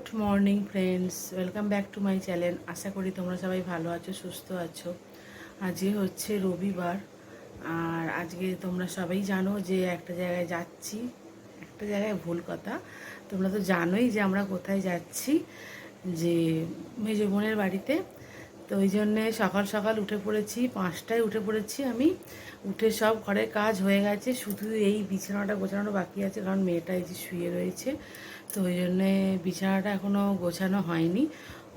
Good morning friends welcome back to my channel আশা করি তোমরা সবাই ভালো আছো, সুস্থ আছো। আজকে হচ্ছে রবিবার, আর আজকে তোমরা সবাই জানো যে একটা জায়গায় যাচ্ছি। একটা জায়গায় ভুল কথা। তোমরা তো জানোই যে আমরা কোথায় যাচ্ছি, যে মেজো বোনের বাড়িতে। তো ওই জন্যে সকাল সকাল উঠে পড়েছি, পাঁচটায় উঠে পড়েছি আমি। উঠে সব ঘরের কাজ হয়ে গেছে, শুধু এই বিছানাটা গোছানো বাকি আছে, কারণ মেয়েটা এই যে শুয়ে রয়েছে। তো ওই জন্যে বিছানাটা এখনও গোছানো হয়নি।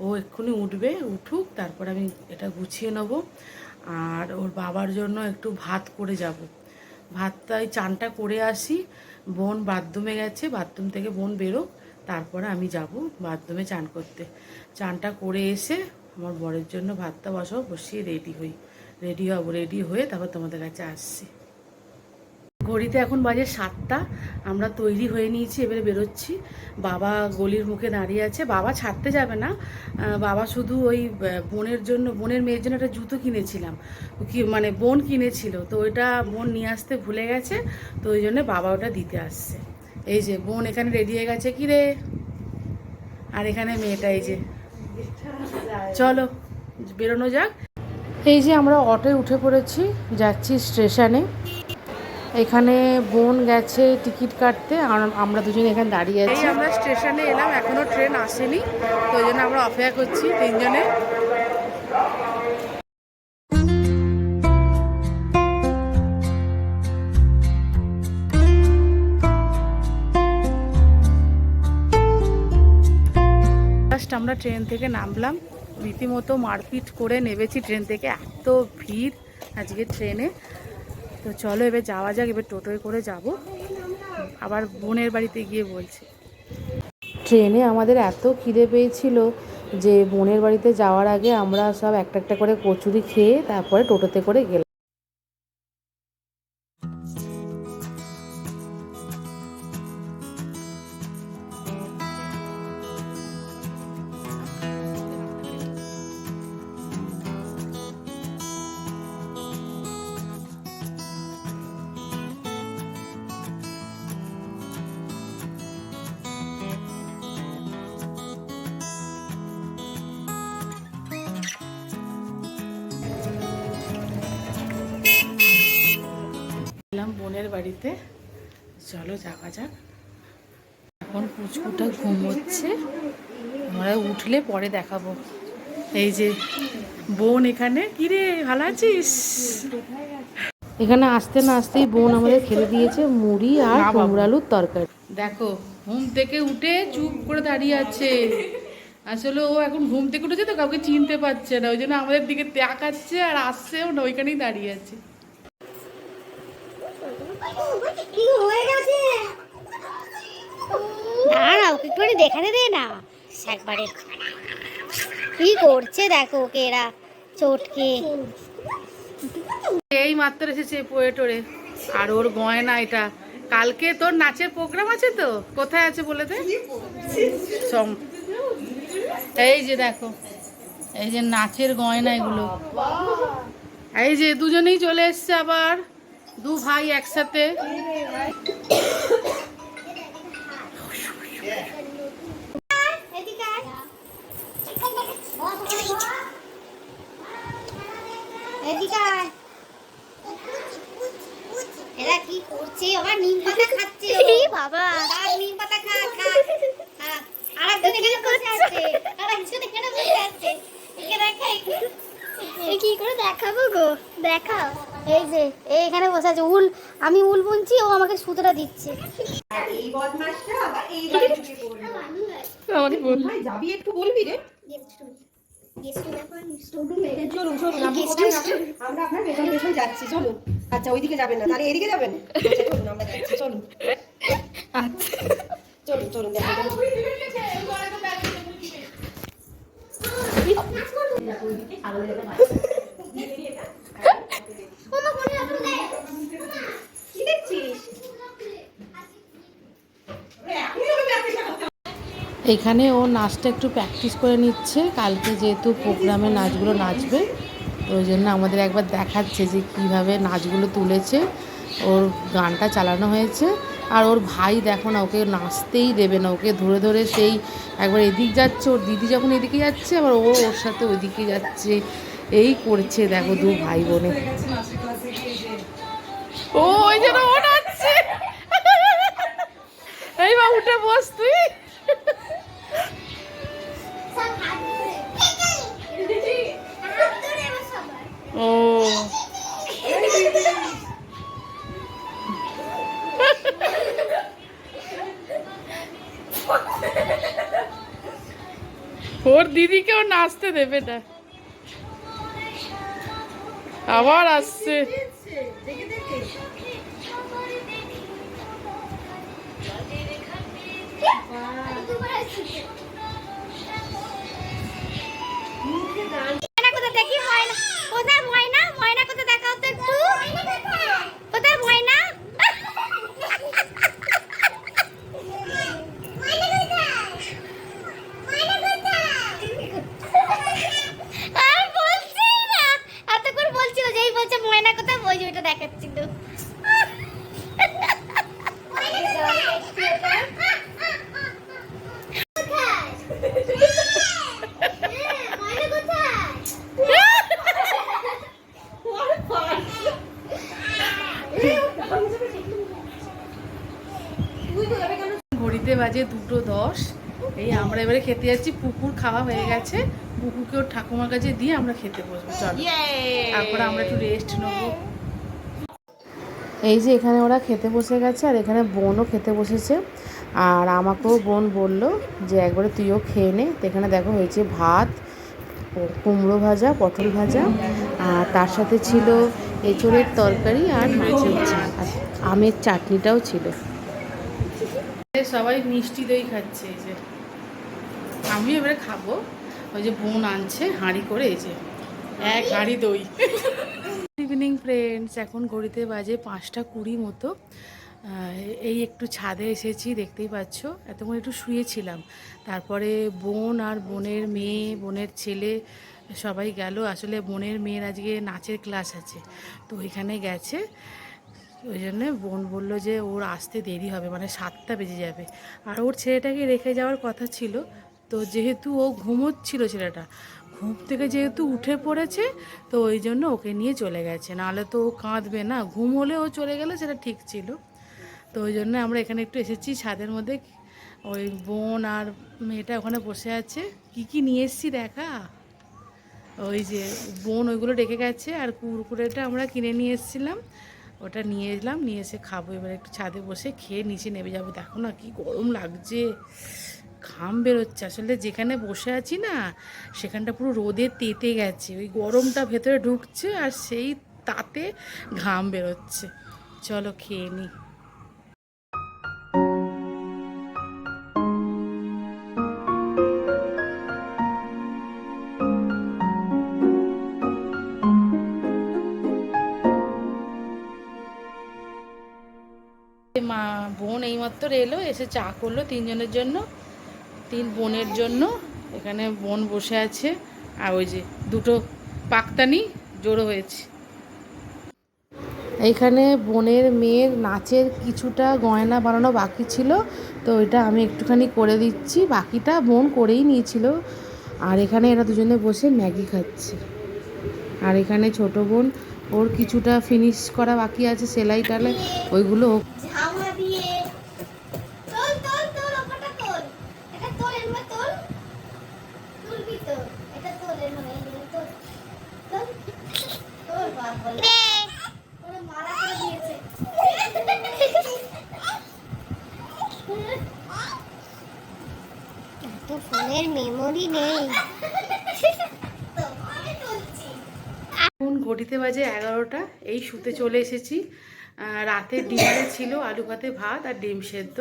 ও এক্ষুনি উঠবে, উঠুক, তারপর আমি এটা গুছিয়ে নেব। আর ওর বাবার জন্য একটু ভাত করে যাব। ভাতটা ওই চানটা করে আসি। বোন বাথরুমে গেছে, বাথরুম থেকে বোন বেরোক, তারপরে আমি যাব বাথরুমে চান করতে। চানটা করে এসে আমার বরের জন্য ভাতটা বসাবো, বসিয়ে রেডি হই। রেডি হব রেডি হয়ে তারপর তোমাদের কাছে আসছি। ঘড়িতে এখন বাজে সাতটা। আমরা তৈরি হয়ে নিয়েছি, এবারে বেরোচ্ছি। বাবা গলির মুখে দাঁড়িয়ে আছে। বাবা ছাড়তে যাবে না। বাবা শুধু ওই বোনের জন্য, বোনের মেয়ের জন্য একটা জুতো কিনেছিলাম। কি মানে বোন কিনেছিল। তো ওইটা বোন নিয়ে আসতে ভুলে গেছে। তো ওই জন্য বাবা ওটা দিতে আসছে। এই যে বোন এখানে রেডি হয়ে গেছে। কি রে? আর এখানে মেয়েটা, এই যে। চলো, বেরোনো যাক। এই যে আমরা অটোয় উঠে পড়েছি। যাচ্ছি স্টেশনে। এখানে বোন গেছে টিকিট কাটতে আর আমরা দুজন এখানে দাঁড়িয়ে আছি। আমরা স্টেশনে এলাম এখনও ট্রেন আসেনি তো ওই জন্য আমরা অপেক্ষা করছি তিনজনে। ফার্স্ট আমরা ট্রেন থেকে নামলাম রীতিমতো মারপিট করে নেমেছি ট্রেন থেকে এত ভিড় আজকে ট্রেনে। তো চলো এবার যাওয়া যাক, এবার টোটোয় করে যাব। আবার বোনের বাড়িতে গিয়ে বলছে। ট্রেনে আমাদের এত খিদে পেয়েছিল যে বোনের বাড়িতে যাওয়ার আগে আমরা সব একটা একটা করে কচুরি খেয়ে তারপরে টোটোতে করে গেলাম। বাড়িতে। চলো যাওয়া যাক। এখন পুচকুটা ঘুমোচ্ছে। আমরা উঠলে পরে দেখাবো। এই যে বোন এখানে। কিরে ভালো আছিস? এখানে আসতে না আসতেই বোন আমাদের খেলে দিয়েছে মুড়ি আর কুমড়ো আলুর তরকারি। দেখো ঘুম থেকে উঠে চুপ করে দাঁড়িয়ে আছে। আসলে ও এখন ঘুম থেকে উঠেছে তো কাউকে চিনতে পারছে না। ওই জন্য আমাদের দিকে তাকাচ্ছে আর আসছেও না ওইখানেই দাঁড়িয়ে আছে। না না ওকে একটু দেখাতে দে না। একবারে। কি করছে দেখো ওকে এরা, চটকে। এই মাত্র এসেছে পোয়েটোরে। আর ওর গয়না এটা। কালকে তোর নাচের প্রোগ্রাম আছে তো? কোথায় আছে বলে দে? এই যে দেখো, এই যে নাচের গয়না এগুলো। এই যে দুজনেই চলে এসছে আবার। দু ভাই একসাথে। এরা কি করছে? আবার নিম পাতা খাচ্ছে। বাবা। নিম পাতা খা খা খা। আরেকজন এখানে বসে আছে। আরেকজন এখানে বসে আছে। একে দেখা কি করে দেখাবো গো? দেখাও। এই যে এই এখানে বসে আছে উল আমি উল বুনছি ও আমাকে সুতোটা দিচ্ছে। এই বদমাসটা আবার এই। ভাই, যাবি একটু বলবি রে? চলুন চলুন আপনি যাবেন? আমরা আপনার পেছন পেছন যাচ্ছি চলুন আচ্ছা ওইদিকে যাবেন না তাহলে এদিকে যাবেন? আচ্ছা, চলুন আমরা যাচ্ছি চলুন। চলুন চলুন দেখা যাক। কি দেখছিস এখানে ও নাচটা একটু প্র্যাকটিস করে নিচ্ছে। কালকে যেহেতু প্রোগ্রামে নাচগুলো নাচবে ওই জন্য আমাদের একবার দেখাচ্ছে যে কীভাবে নাচগুলো তুলেছে। ওর গানটা চালানো হয়েছে। আর ওর ভাই দেখো না, ওকে নাচতেই দেবে না। ওকে ধরে ধরে সেই একবার এদিক যাচ্ছে, ওর দিদি যখন এদিকে যাচ্ছে, আবার ও ওর সাথে ওইদিকে যাচ্ছে। এই করছে দেখো দু ভাই বোনে। ও, ওই জন্য ও নাচছে। এই বা উঠে বস তুই। ওর দিদিকেও নাচতে দেবে না আবার আসছে। ময়না ওই যে ওইটা দেখাচ্ছিল। ঘড়িতে বাজে দুটো দশ। এই আমরা এবারে খেতে যাচ্ছি পুকুর খাওয়া হয়ে গেছে। পুকুরকে ওর ঠাকুমার কাছে দিয়ে আমরা খেতে বসবো চলো। তারপরে আমরা একটু রেস্ট নেব। এই যে এখানে ওরা খেতে বসে গেছে আর এখানে বোনও খেতে বসেছে। আর আমাকেও বোন বলল যে একবারে তুইও খেয়ে নে। তো এখানে দেখো হয়েছে ভাত, কুমড়ো ভাজা, পটল ভাজা। আর তার সাথে ছিল এঁচড়ের তরকারি আর মাছের আর আমের চাটনিটাও ছিল। সবাই মিষ্টি দই খাচ্ছে এই যে। আমি এবারে খাব। ওই যে বোন আনছে হাঁড়ি করে, এই যে এক হাঁড়ি দই। ইভিনিং ফ্রেন্ডস এখন ঘড়িতে বাজে পাঁচটা কুড়ি মতো। এই একটু ছাদে এসেছি, দেখতেই পাচ্ছ। এতক্ষণ একটু শুয়েছিলাম। তারপরে বোন আর বোনের মেয়ে, বোনের ছেলে সবাই গেল। আসলে বোনের মেয়ের আজকে নাচের ক্লাস আছে, তো ওইখানে গেছে। ওই জন্য বোন বলল যে ওর আসতে দেরি হবে মানে সাতটা বেজে যাবে। আর ওর ছেলেটাকে রেখে যাওয়ার কথা ছিল, তো যেহেতু ও ঘুমোচ্ছিল ছেলেটা ঘুম থেকে যেহেতু উঠে পড়েছে, তো ওই জন্য ওকে নিয়ে চলে গেছে। নাহলে তো ও কাঁদবে না, ঘুম হলে ও চলে গেলে সেটা ঠিক ছিল। তো ওই জন্য আমরা এখানে একটু এসেছি ছাদের মধ্যে। ওই বোন আর মেয়েটা ওখানে বসে আছে। কি কি নিয়ে এসেছি দেখা? ওই যে বোন ওইগুলো ডেকে গেছে আর কুরকুরেটা আমরা কিনে নিয়ে এসেছিলাম। ওটা নিয়ে এলাম, নিয়ে এসে খাব। এবার একটু ছাদে বসে খেয়ে নিচে নেমে যাব। দেখো না কি গরম লাগছে। ঘাম বেরোচ্ছে। আসলে যেখানে বসে আছি না, সেখানটা পুরো রোদে তেতে গেছে। ওই গরমটা ভেতরে ঢুকছে আর সেই তাতে ঘাম বেরোচ্ছে। চলো খেয়ে নিই মা বোন এইমাত্র এলো, এসে চা করল তিনজনের জন্য। তিন বোনের জন্য এখানে বোন বসে আছে। আর ওই যে দুটো পাকতানি জড়ো হয়েছে। এইখানে বোনের মেয়ের নাচের কিছুটা গয়না বানানো বাকি ছিল, তো ওইটা আমি একটুখানি করে দিচ্ছি। বাকিটা বোন করেই নিয়েছিল। আর এখানে এরা দুজনে বসে ম্যাগি খাচ্ছে। আর এখানে ছোট বোন, ওর কিছুটা ফিনিশ করা বাকি আছে সেলাই টালাই ওইগুলো ও ঝাউয়া দিয়ে তোল তোল তোল ওপরটা তোল এটা তোল এর মধ্যে তোল তুলবি তো এটা তোল এর মধ্যে এই তোল তোল তোল বাপ বলে ওরে মালা করে দিয়েছে এত ফোনের মেমোরি নেই। ঘটিতে বাজে এগারোটা, এই শুতে চলে এসেছি। রাতের ডিনারে ছিল আলু ভাতে ভাত আর ডিম সেদ্ধ।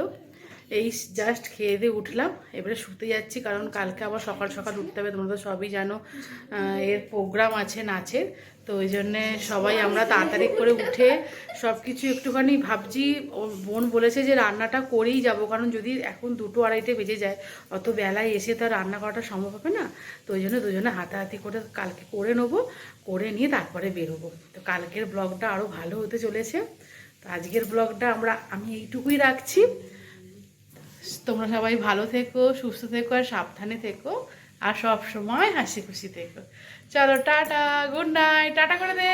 এই জাস্ট খেয়ে দিয়ে উঠলাম। এবারে শুতে যাচ্ছি কারণ কালকে আবার সকাল সকাল উঠতে হবে, তোমরা তো সবই জানো। এর প্রোগ্রাম আছে নাচের, তো ওই জন্যে সবাই আমরা তাড়াতাড়ি করে উঠে সব কিছু একটুখানি ভাবছি। বোন বলেছে যে রান্নাটা করেই যাব, কারণ যদি এখন দুটো আড়াইটে বেজে যায়, অত বেলায় এসে তো আর রান্না করাটা সম্ভব হবে না। তো ওই জন্য দুজনে হাতাহাতি করে কালকে করে নেব, করে নিয়ে তারপরে বেরোবো। তো কালকের ব্লগটা আরও ভালো হতে চলেছে। তো আজকের ব্লগটা আমরা, আমি এইটুকুই রাখছি। তোমরা সবাই ভালো থেকো, সুস্থ থেকো আর সাবধানে থেকো আর সব সময় হাসি খুশি থেকো। চলো টাটা গুড নাইট টাটা করে দে।